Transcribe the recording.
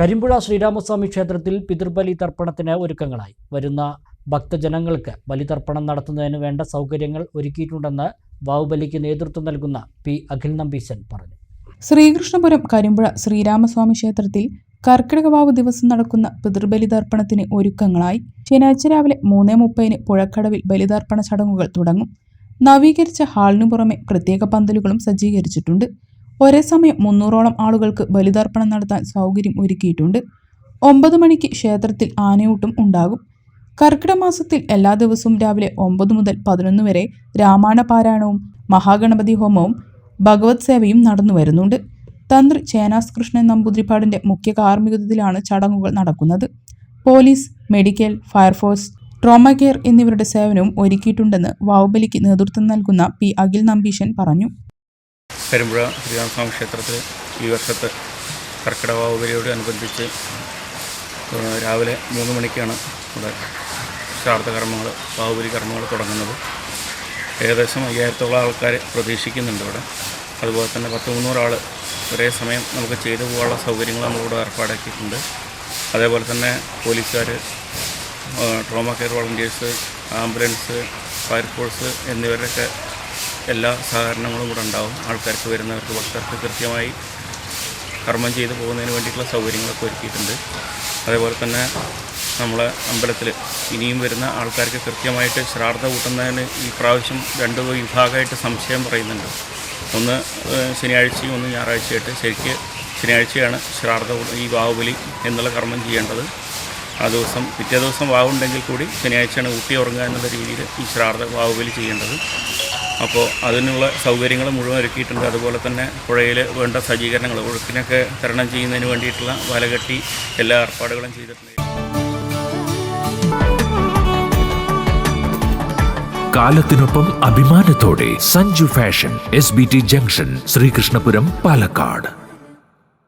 കരിമ്പുഴ ശ്രീരാമസ്വാമി ക്ഷേത്രത്തിൽ പിതൃബലി തർപ്പണത്തിന് ഒരുക്കങ്ങളായി. വരുന്ന ഭക്തജനങ്ങൾക്ക് ബലിതർപ്പണം നടത്തുന്നതിന് വേണ്ട സൗകര്യങ്ങൾ ഒരുക്കിയിട്ടുണ്ടെന്ന് വാവുബലിക്ക് നേതൃത്വം നൽകുന്ന പി അഖിൽ നമ്പീശൻ പറഞ്ഞു. ശ്രീകൃഷ്ണപുരം കരിമ്പുഴ ശ്രീരാമസ്വാമി ക്ഷേത്രത്തിൽ കർക്കിടക വാവ് ദിവസം നടക്കുന്ന പിതൃബലി തർപ്പണത്തിന് ഒരുക്കങ്ങളായി. ശനിയാഴ്ച രാവിലെ മൂന്നേ മുപ്പതിന് പുഴക്കടവിൽ ബലിതർപ്പണ ചടങ്ങുകൾ തുടങ്ങും. നവീകരിച്ച ഹാളിനു പുറമെ പ്രത്യേക പന്തലുകളും സജ്ജീകരിച്ചിട്ടുണ്ട്. ഒരേ സമയം മുന്നൂറോളം ആളുകൾക്ക് ബലിതർപ്പണം നടത്താൻ സൗകര്യം ഒരുക്കിയിട്ടുണ്ട്. ഒമ്പത് മണിക്ക് ക്ഷേത്രത്തിൽ ആനയൂട്ടും ഉണ്ടാകും. കർക്കിടക മാസത്തിൽ എല്ലാ ദിവസവും രാവിലെ ഒമ്പത് മുതൽ പതിനൊന്ന് വരെ രാമായണ പാരായണവും മഹാഗണപതി ഹോമവും ഭഗവത് സേവയും നടന്നു വരുന്നുണ്ട്. തന്ത്രി ചേനാസ് കൃഷ്ണൻ നമ്പൂതിരിപ്പാടിന്റെ മുഖ്യ കാർമ്മികത്വത്തിലാണ് ചടങ്ങുകൾ നടക്കുന്നത്. Police medical fire force trauma care എന്നിവരുടെ സേവനവും ഒരുക്കിയിട്ടുണ്ടെന്ന് വാവുബലിക്ക് നേതൃത്വം നൽകുന്ന പി അഖിൽ നമ്പീശൻ പറഞ്ഞു. കരിമ്പുഴ ശ്രീരാമസ്വാമി ക്ഷേത്രത്തിൽ ഈ വർഷത്തെ കർക്കിടകാവുപരിയോട് അനുബന്ധിച്ച് ഏഹ് രാവിലെ മൂന്ന് മണിക്കാണ് ഇവിടെ ശ്രാദ്ധ കർമ്മങ്ങൾ ബാഹുബലി കർമ്മങ്ങൾ തുടങ്ങുന്നത്. ഏകദേശം അയ്യായിരത്തോളം ആൾക്കാർ പ്രതീക്ഷിക്കുന്നുണ്ട് ഇവിടെ. അതുപോലെ തന്നെ പത്ത് മുന്നൂറാൾ ഒരേ സമയം നമുക്ക് ചെയ്തു പോകാനുള്ള സൗകര്യങ്ങൾ നമ്മളിവിടെ ഏർപ്പാടാക്കിയിട്ടുണ്ട്. അതേപോലെ തന്നെ പോലീസുകാർ trauma care volunteers ambulance fire force എന്നിവരുടെയൊക്കെ എല്ലാ സഹകരണങ്ങളും ഇവിടെ ഉണ്ടാവും. ആൾക്കാർക്ക് വരുന്നവർക്ക് ഭക്തർക്ക് കൃത്യമായി കർമ്മം ചെയ്തു പോകുന്നതിന് വേണ്ടിയിട്ടുള്ള സൗകര്യങ്ങളൊക്കെ ഒരുക്കിയിട്ടുണ്ട്. അതേപോലെ തന്നെ നമ്മളെ അമ്പലത്തിൽ ഇനിയും വരുന്ന ആൾക്കാർക്ക് കൃത്യമായിട്ട് ശ്രാദ്ധ കൂട്ടുന്നതിന് ഈ പ്രാവശ്യം രണ്ട് വിഭാഗമായിട്ട് സംശയം പറയുന്നുണ്ട്. ഒന്ന് ശനിയാഴ്ചയും ഒന്ന് ഞായറാഴ്ചയായിട്ട് ശരിക്ക് ശനിയാഴ്ചയാണ് ശ്രാദ്ധ കൂട- ഈ ബാഹുബലി എന്നുള്ള കർമ്മം ചെയ്യേണ്ടത്. ആ ദിവസം പിറ്റേ ദിവസം വാവുണ്ടെങ്കിൽ കൂടി ശനിയാഴ്ചയാണ് ഊട്ടി ഉറങ്ങുക എന്നുള്ള രീതിയിൽ ഈ ശ്രാദ്ധ വാവുബലി ചെയ്യേണ്ടത്. അപ്പോൾ അതിനുള്ള സൗകര്യങ്ങൾ മുഴുവൻ ഒരുക്കിയിട്ടുണ്ട്. അതുപോലെ തന്നെ പുഴയിൽ വേണ്ട സജ്ജീകരണങ്ങൾ ഒഴുക്കിനൊക്കെ തരണം ചെയ്യുന്നതിന് വേണ്ടിയിട്ടുള്ള വലകെട്ടി എല്ലാ ഏർപ്പാടുകളും ചെയ്തിട്ടുണ്ട്. കാലത്തിനൊപ്പം അഭിമാനത്തോടെ Sanju fashion S B T junction Sreekrishnapuram Palakkad.